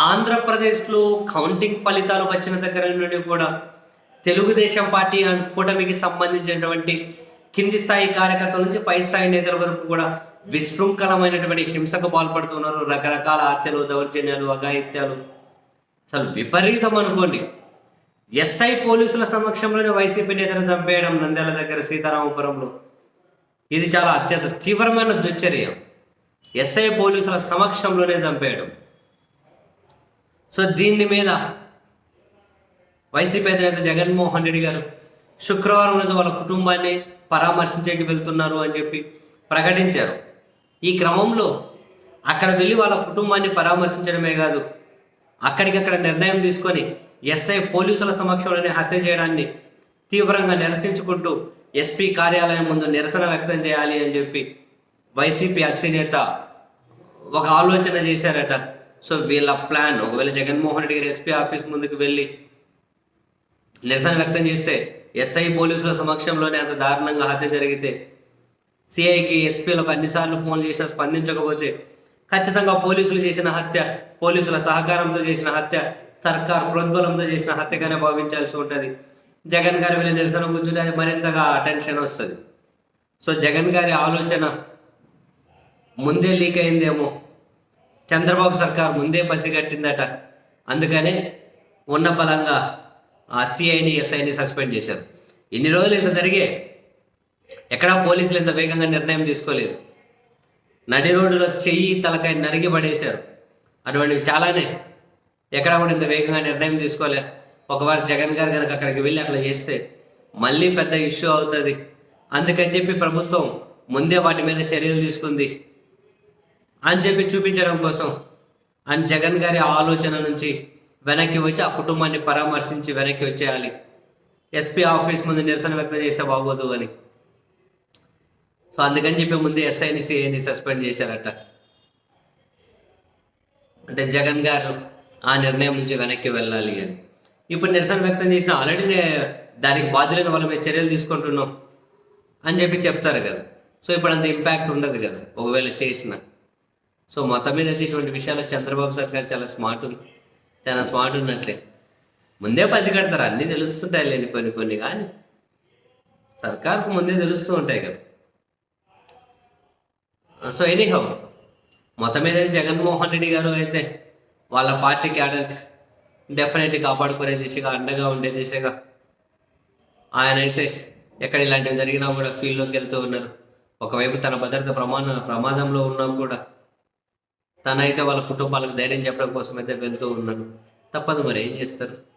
ఆంధ్రప్రదేశ్లో కౌంటింగ్ ఫలితాలు వచ్చిన దగ్గర నుండి కూడా తెలుగుదేశం పార్టీ అండ్ కూటమికి సంబంధించినటువంటి కింది స్థాయి కార్యకర్తల నుంచి పై స్థాయి నేతల వరకు కూడా విశృంఖలమైనటువంటి హింసకు పాల్పడుతున్నారు. రకరకాల హత్యలు దౌర్జన్యాలు అఘాయిత్యాలు. అసలు విపరీతం అనుకోండి. ఎస్ఐ పోలీసుల సమక్షంలోనే వైసీపీ నేతను చంపేయడం నంద్యాల దగ్గర సీతారామపురంలో. ఇది చాలా అత్యంత తీవ్రమైన దుశ్చర్య. ఎస్ఐ పోలీసుల సమక్షంలోనే చంపేయడం. సో దీని మీద వైసీపీ అధినేత జగన్మోహన్ రెడ్డి గారు శుక్రవారం రోజు వాళ్ళ కుటుంబాన్ని పరామర్శించేకి వెళ్తున్నారు అని చెప్పి ప్రకటించారు. ఈ క్రమంలో అక్కడ వెళ్ళి వాళ్ళ కుటుంబాన్ని పరామర్శించడమే కాదు అక్కడికక్కడ నిర్ణయం తీసుకొని ఎస్ఐ పోలీసుల సమక్షంలోనే హత్య చేయడాన్ని తీవ్రంగా నిరసించుకుంటూ ఎస్పీ కార్యాలయం ముందు నిరసన వ్యక్తం చేయాలి అని చెప్పి వైసీపీ అధినేత ఒక ఆలోచన చేశారట. సో వీళ్ళ ప్లాన్ ఒకవేళ జగన్మోహన్ రెడ్డి గారు ఎస్పీ ఆఫీస్ ముందుకు వెళ్ళి నిరసన వ్యక్తం చేస్తే ఎస్ఐ పోలీసుల సమక్షంలోనే అంత దారుణంగా హత్య జరిగితే సిఐకి ఎస్పీలకు అన్నిసార్లు ఫోన్ చేసినా స్పందించకపోతే ఖచ్చితంగా పోలీసులు చేసిన హత్య పోలీసుల సహకారంతో చేసిన హత్య సర్కార్ ప్రోద్బలంతో చేసిన హత్యగానే భావించాల్సి ఉంటుంది. జగన్ గారి వెళ్ళి నిరసన కూర్చుంటే అది మరింతగా అటెన్షన్ వస్తుంది. సో జగన్ గారి ఆలోచన ముందే లీక్ అయిందేమో చంద్రబాబు సర్కార్ ముందే పసిగట్టిందట. అందుకనే ఉన్న బలంగా ఆ సిఐని ఎస్ఐని సస్పెండ్ చేశారు. ఇన్ని రోజులు ఇంత జరిగే ఎక్కడా పోలీసులు ఇంత వేగంగా నిర్ణయం తీసుకోలేదు. నడి రోడ్డులో చెయ్యి తలకాయ నరిగి పడేశారు. అటువంటివి చాలానే ఎక్కడ కూడా ఇంత వేగంగా నిర్ణయం తీసుకోలే. ఒకవేళ జగన్ గారు కనుక అక్కడికి వెళ్ళి అట్లా చేస్తే మళ్ళీ పెద్ద ఇష్యూ అవుతుంది. అందుకని చెప్పి ప్రభుత్వం ముందే వాటి మీద చర్యలు తీసుకుంది. అని చెప్పి చూపించడం కోసం అండ్ జగన్ గారి ఆలోచన నుంచి వెనక్కి వచ్చి ఆ కుటుంబాన్ని పరామర్శించి వెనక్కి వచ్చేయాలి. ఎస్పీ ఆఫీస్ ముందు నిరసన వ్యక్తం చేస్తే బాగోదు అని. సో అందుకని చెప్పి ముందు ఎస్ఐని సిఐని సస్పెండ్ చేశారట. అంటే జగన్ గారు ఆ నిర్ణయం నుంచి వెనక్కి వెళ్ళాలి అని. ఇప్పుడు నిరసన వ్యక్తం చేసిన ఆల్రెడీ దానికి బాధ్యులైన వాళ్ళ మీద చర్యలు తీసుకుంటున్నాం అని చెప్పి చెప్తారు కదా. సో ఇప్పుడు అంత ఇంపాక్ట్ ఉండదు కదా. ఒకవేళ చేసిన. సో మొత్తం మీద ఇటువంటి విషయాలు చంద్రబాబు సర్కార్ చాలా స్మార్ట్ చాలా స్మార్ట్ ఉన్నట్లే. ముందే పసిగడతారు అన్నీ తెలుస్తుంటాయి లేండి కొన్ని కొన్ని కానీ సర్కార్కు ముందే తెలుస్తూ ఉంటాయి కదా. సో ఎనీహౌ మొత్తం మీద జగన్మోహన్ రెడ్డి గారు అయితే వాళ్ళ పార్టీ క్యాడర్ డెఫినెట్లీ కాపాడుకునే దిశగా అండగా ఉండే దిశగా ఆయన అయితే ఎక్కడ ఇలాంటివి జరిగినా కూడా ఫీల్డ్లోకి వెళ్తూ ఉన్నారు. ఒకవైపు తన భద్రత ప్రమాణ ప్రమాదంలో ఉన్నాం కూడా. తనైతే వాళ్ళ కుటుంబాలకు ధైర్యం చెప్పడం కోసం అయితే వెళ్తూ ఉన్నాను. తప్పదు మరి ఏం చేస్తారు?